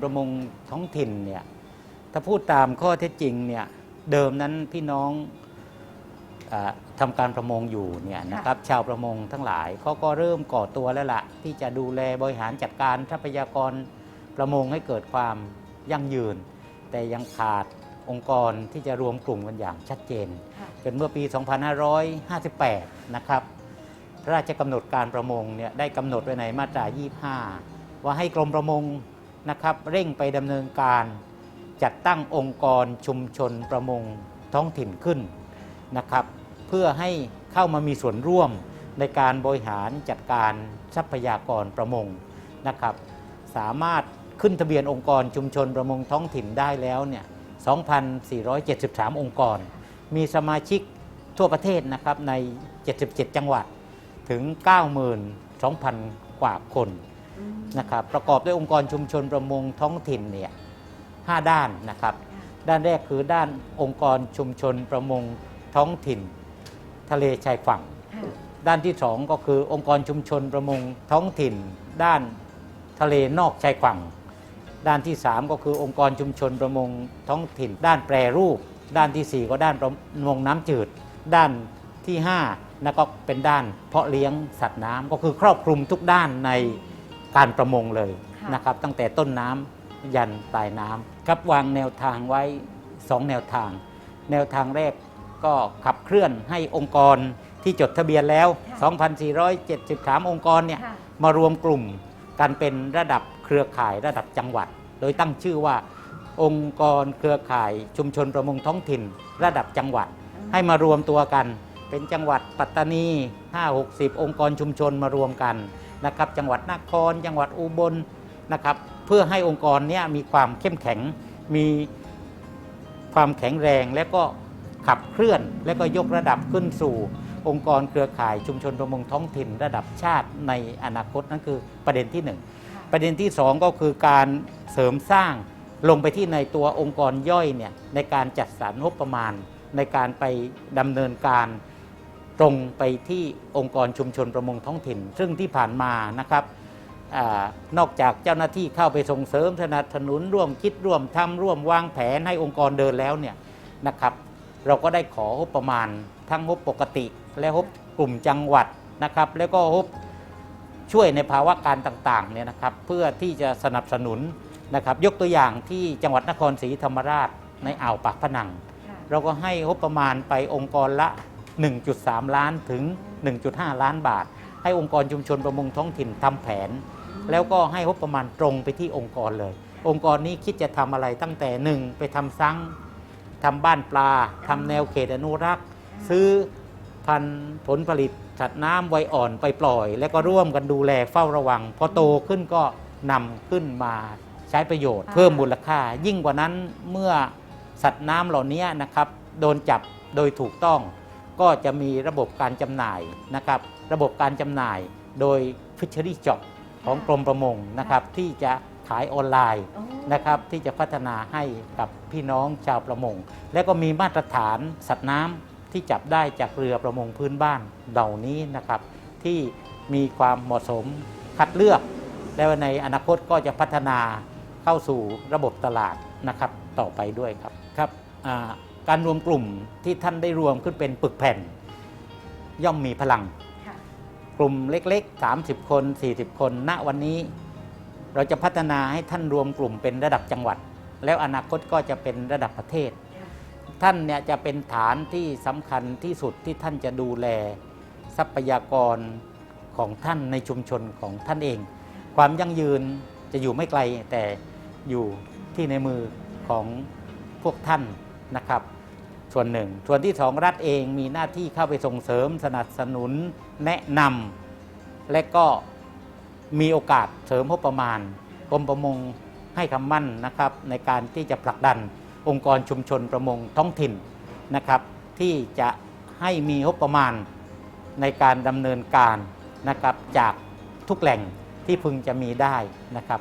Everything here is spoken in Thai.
ประมงท้องถิ่นเนี่ยถ้าพูดตามข้อเท็จจริงเนี่ยเดิมนั้นพี่น้องอาทำการประมงอยู่เนี่ยนะครับชาวประมงทั้งหลายเขาก็เริ่มก่อตัวแล้วละ่ะ ที่จะดูแลบริหารจัดการทรัพยากรประมงให้เกิดความยั่งยืน แต่ยังขาดองค์กรที่จะรวมกลุ่มกันอย่างชัดเจนค่ะจนเมื่อปี 2558 นะครับพระราชกำหนดการประมงเนี่ยได้กำหนดไว้ในมาตรา 25 ว่าให้กรมประมง นะครับเร่งไปดำเนินการ จัดตั้งองค์กรชุมชนประมงท้องถิ่นขึ้นนะครับ เพื่อให้เข้ามามีส่วนร่วมในการบริหารจัดการทรัพยากรประมงนะครับ สามารถขึ้นทะเบียนองค์กรชุมชนประมงท้องถิ่นได้แล้วเนี่ย 2,473 องค์กร มีสมาชิกทั่วประเทศนะครับใน 77 จังหวัดถึง 92,000 กว่าคน นะครับประกอบด้วยองค์กรชุมชนประมงท้องถิ่นเนี่ย5ด้านนะครับ ด้านแรกคือด้านองค์กรชุมชนประมงท้องถิ่น ทะเลชายฝั่งค่ะด้านที่2ก็คือองค์กรชุมชนประมงท้องถิ่น ด้านทะเลนอกชายฝั่ง ด้านที่ 3 ก็คือองค์กรชุมชนประมงท้องถิ่น ด้านแปรรูป ด้านทีสี่4 ก็ด้านประมงน้ำจืด ด้านที่5นั่นก็เป็นด้านเพาะเลี้ยงสัตว์น้ำก็คือครอบคลุมทุกด้านใน การประมงเลยค่ะนะครับ ตั้งแต่ต้นน้ำยันปลายน้ำครับวางแนวทางไว้ 2 แนวทาง แนวทางแรกก็ขับเคลื่อนให้องค์กรที่จดทะเบียนแล้วค่ะ2,473 องค์กรเนี่ยค่ะมารวมกลุ่มกันเป็นระดับเครือข่ายระดับจังหวัด โดยตั้งชื่อว่าองค์กรเครือข่ายชุมชนประมงท้องถิ่น ระดับจังหวัด ให้มารวมตัวกัน เป็นจังหวัดปัตตานี 5-60 องค์กรชุมชนมารวมกัน นะครับจังหวัดนคร จังหวัดอุบลนะครับเพื่อให้องค์กรเนี้มีความเข้มแข็ง มีความแข็งแรงและก็ขับเคลื่อน และก็ยกระดับขึ้นสู่ องค์กรเครือข่ายชุมชนประมงท้องถิ่นระดับชาติในอนาคตนั่นคือประเด็นที่หนึ่งค่ะประเด็นที่ 2 ก็คือการเสริมสร้างลงไปที่ในตัวองค์กรย่อยเนี่ยในการจัดสรรงบประมาณในการไปดำเนินการ ตรงไปที่องค์กรชุมชนประมงท้องถิ่น ซึ่งที่ผ่านมานะครับอานอกจากเจ้าหน้าที่เข้าไปส่งเสริมสนับสนุนร่วมคิดร่วมทำร่วมวางแผนให้องค์กรเดินแล้วเนี่ยนะครับ เราก็ได้ของบประมาณทั้งงบปกติ และงบกลุ่มจังหวัดนะครับ แล้วก็งบช่วยในภาวะการต่างๆเนี่ยนะครับ เพื่อที่จะสนับสนุนนะครับ ยกตัวอย่างที่จังหวัดนครศรีธรรมราชในอ่าวปากพนังค่ะเราก็ให้งบประมาณไปองค์กรละ 1.3 ล้านถึง 1.5 ล้านบาท ให้องค์กรชุมชนประมงท้องถิ่นทำแผน แล้วก็ให้งบประมาณตรงไปที่องค์กรเลย องค์กรนี้คิดจะทำอะไรตั้งแต่หนึ่งไปทำซังทำบ้านปลาทำแนวเขตอนุรักษ์ ซื้อพันธุ์ผลผลิตสัตว์น้ำไวอ่อนไปปล่อย แล้วก็ร่วมกันดูแลเฝ้าระวัง พอโตขึ้นก็นำขึ้นมาใช้ประโยชน์ เพิ่มมูลค่า ยิ่งกว่านั้นเมื่อสัตว์น้ำเหล่านี้นะครับ โดนจับโดยถูกต้อง ก็จะมีระบบการจำหน่ายนะครับ ระบบการจำหน่ายโดย Fishery Job ของกรมประมงนะครับ ที่จะขายออนไลน์โอ้นะครับที่จะพัฒนาให้กับพี่น้องชาวประมง และก็มีมาตรฐานสัตว์น้ำที่จับได้จากเรือประมงพื้นบ้านเหล่านี้นะครับ ที่มีความเหมาะสมคัดเลือก และในอนาคตก็จะพัฒนาเข้าสู่ระบบตลาดนะครับต่อไปด้วยครับครับอ่า การรวมกลุ่มที่ท่านได้รวมขึ้นเป็นปึกแผ่น ย่อมมีพลังค่ะกลุ่มเล็กๆ 30 คน 40 คน ณวันนี้ เราจะพัฒนาให้ท่านรวมกลุ่มเป็นระดับจังหวัด แล้วอนาคตก็จะเป็นระดับประเทศค่ะท่านเนี่ยจะเป็นฐานที่สำคัญที่สุดที่ท่านจะดูแล ทรัพยากรของท่านในชุมชนของท่านเอง ความยั่งยืนจะอยู่ไม่ไกลแต่อยู่ที่ในมือของพวกท่านนะครับ ส่วนหนึ่ง ส่วนที่สองรัฐเองมีหน้าที่เข้าไปส่งเสริมสนับสนุนแนะนำและก็มีโอกาสเสริมงบประมาณกรมประมงให้คำมั่นนะครับในการที่จะผลักดันองค์กรชุมชนประมงท้องถิ่นนะครับ ที่จะให้มีงบประมาณในการดำเนินการนะครับจากทุกแหล่งที่พึงจะมีได้นะครับ